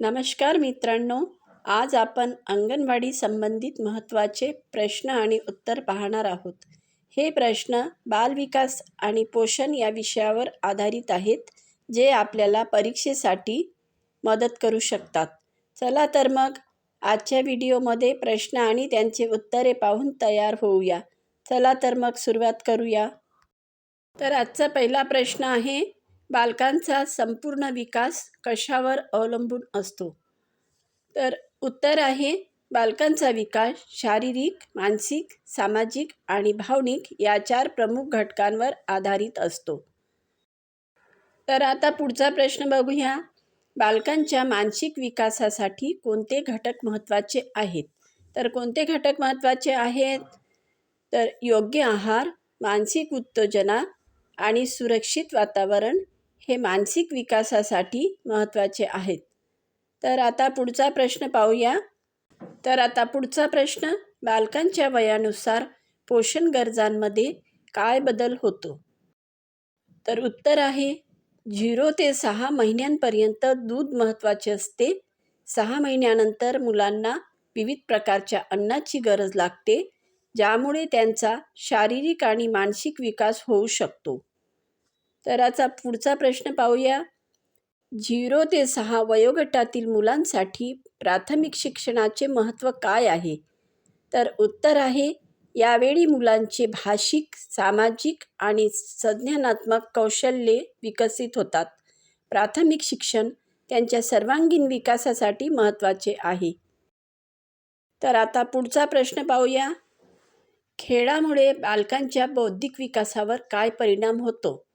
नमस्कार मित्रांनो आज आपण अंगणवाडी संबंधित महत्त्वाचे प्रश्न आणि उत्तर पाहणार आहोत. हे प्रश्न बालविकास आणि पोषण या विषयावर आधारित आहेत जे आपल्याला परीक्षेसाठी मदत करू शकतात. चला तर मग आजच्या व्हिडिओमध्ये प्रश्न आणि त्यांचे उत्तरे पाहून तयार होऊया. चला तर मग सुरुवात करूया. तर आजचा पहिला प्रश्न आहे बालकांचा संपूर्ण विकास कशावर अवलंबून असतो? तर उत्तर आहे बालकांचा विकास शारीरिक मानसिक सामाजिक आणि भावनिक या चार प्रमुख घटकांवर आधारित असतो. तर आता पुढचा प्रश्न बघूया. बालकांच्या मानसिक विकासासाठी कोणते घटक महत्त्वाचे आहेत? तर कोणते घटक महत्त्वाचे आहेत? तर योग्य आहार मानसिक उत्तेजना आणि सुरक्षित वातावरण हे मानसिक विकासासाठी महत्त्वाचे आहेत. तर आता पुढचा प्रश्न पाहूया. तर आता पुढचा प्रश्न बालकांच्या वयानुसार पोषण गरजांमध्ये काय बदल होतो? तर उत्तर आहे झिरो ते सहा महिन्यांपर्यंत दूध महत्त्वाचे असते. सहा महिन्यानंतर मुलांना विविध प्रकारच्या अन्नाची गरज लागते ज्यामुळे त्यांचा शारीरिक आणि मानसिक विकास होऊ शकतो. तर आता पुढचा प्रश्न पाहूया. झिरो ते सहा वयोगटातील मुलांसाठी प्राथमिक शिक्षणाचे महत्त्व काय आहे? तर उत्तर आहे यावेळी मुलांचे भाषिक सामाजिक आणि संज्ञानात्मक कौशल्ये विकसित होतात. प्राथमिक शिक्षण त्यांच्या सर्वांगीण विकासासाठी महत्त्वाचे आहे. तर आता पुढचा प्रश्न पाहूया. खेळामुळे बालकांच्या बौद्धिक विकासावर काय परिणाम होतो?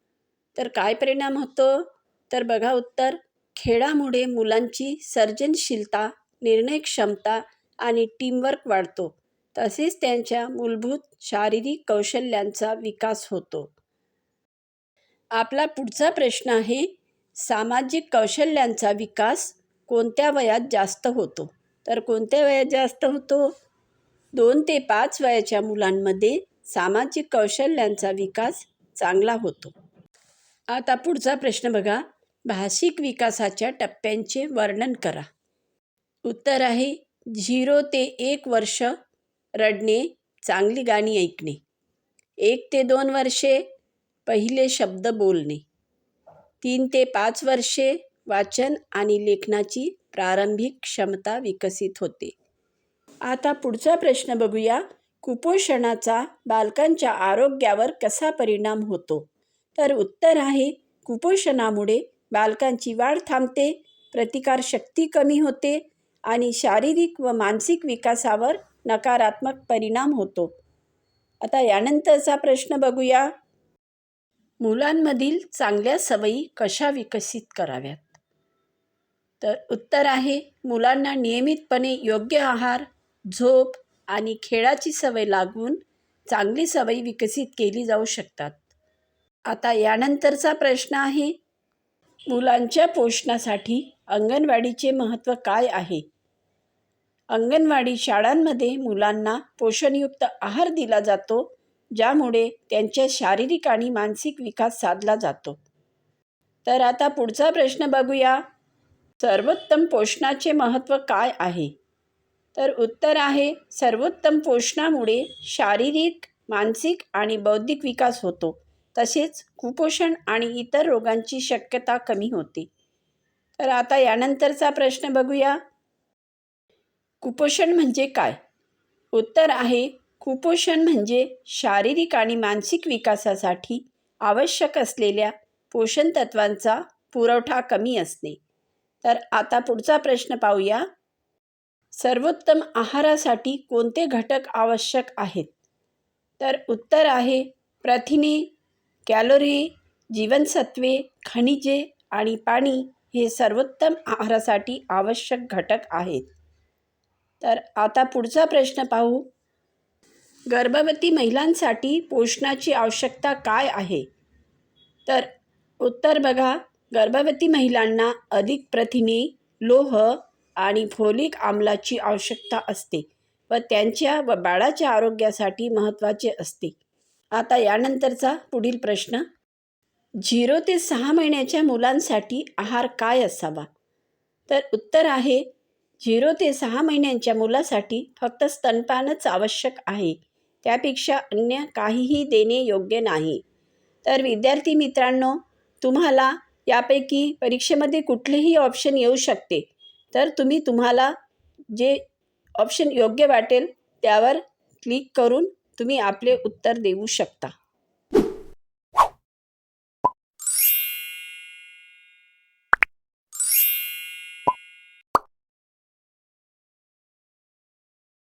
तर काय परिणाम होतो? तर बघा उत्तर. खेळामुळे मुलांची सर्जनशीलता निर्णय क्षमता आणि टीमवर्क वाढतो. तसेच त्यांच्या मूलभूत शारीरिक कौशल्यांचा विकास होतो. आपला पुढचा प्रश्न आहे सामाजिक कौशल्यांचा विकास कोणत्या वयात जास्त होतो? तर कोणत्या वयात जास्त होतो? दोन ते पाच वयाच्या मुलांमध्ये सामाजिक कौशल्यांचा विकास चांगला होतो. आता पुढचा प्रश्न बघा. भाषिक विकासाच्या टप्प्यांचे वर्णन करा. उत्तर आहे झिरो ते एक वर्ष रडणे चांगली गाणी ऐकणे. एक ते दोन वर्षे पहिले शब्द बोलणे. तीन ते पाच वर्षे वाचन आणि लेखनाची प्रारंभिक क्षमता विकसित होते. आता पुढचा प्रश्न बघूया. कुपोषणाचा बालकांच्या आरोग्यावर कसा परिणाम होतो? तर उत्तर आहे कुपोषणामुळे बालकांची वाढ थांबते प्रतिकारशक्ती कमी होते आणि शारीरिक व मानसिक विकासावर नकारात्मक परिणाम होतो. आता यानंतरचा प्रश्न बघूया. मुलांमधील चांगल्या सवयी कशा विकसित कराव्यात? तर उत्तर आहे मुलांना नियमितपणे योग्य आहार झोप आणि खेळाची सवय लागून चांगली सवयी विकसित केली जाऊ शकतात. आता यानंतरचा प्रश्न आहे मुलांच्या पोषणासाठी अंगणवाडीचे महत्त्व काय आहे? अंगणवाडी शाळांमध्ये मुलांना पोषणयुक्त आहार दिला जातो ज्यामुळे त्यांच्या शारीरिक आणि मानसिक विकास साधला जातो. तर आता पुढचा प्रश्न बघूया. सर्वोत्तम पोषणाचे महत्त्व काय आहे? तर उत्तर आहे सर्वोत्तम पोषणामुळे शारीरिक मानसिक आणि बौद्धिक विकास होतो. तसेच कुपोषण आणि इतर रोगांची शक्यता कमी होते. तर आता यानंतरचा प्रश्न बघूया. कुपोषण म्हणजे काय? उत्तर आहे कुपोषण म्हणजे शारीरिक आणि मानसिक विकासासाठी आवश्यक असलेल्या पोषण तत्वांचा पुरवठा कमी असणे. तर आता पुढचा प्रश्न पाहूया. सर्वोत्तम आहारासाठी कोणते घटक आवश्यक आहेत? तर उत्तर आहे प्रथिने कॅलोरी जीवनसत्वे खनिजे आणि पाणी हे सर्वोत्तम आहारासाठी आवश्यक घटक आहेत. तर आता पुढचा प्रश्न पाहू. गर्भवती महिलांसाठी पोषणाची आवश्यकता काय आहे? तर उत्तर बघा. गर्भवती महिलांना अधिक प्रथिने लोह आणि फोलिक आम्लाची आवश्यकता असते व त्यांच्या व बाळाच्या आरोग्यासाठी महत्त्वाचे असते. आता यानंतरचा पुढील प्रश्न. झिरो ते सहा महिन्याच्या मुलांसाठी आहार काय असावा? तर उत्तर आहे झिरो ते सहा महिन्यांच्या मुलासाठी फक्त स्तनपानच आवश्यक आहे. त्यापेक्षा अन्य काहीही देणे योग्य नाही. तर विद्यार्थी मित्रांनो तुम्हाला यापैकी परीक्षेमध्ये कुठलेही ऑप्शन येऊ शकते. तर तुम्ही तुम्हाला जे ऑप्शन योग्य वाटेल त्यावर क्लिक करून तुम्ही आपले उत्तर देऊ शकता.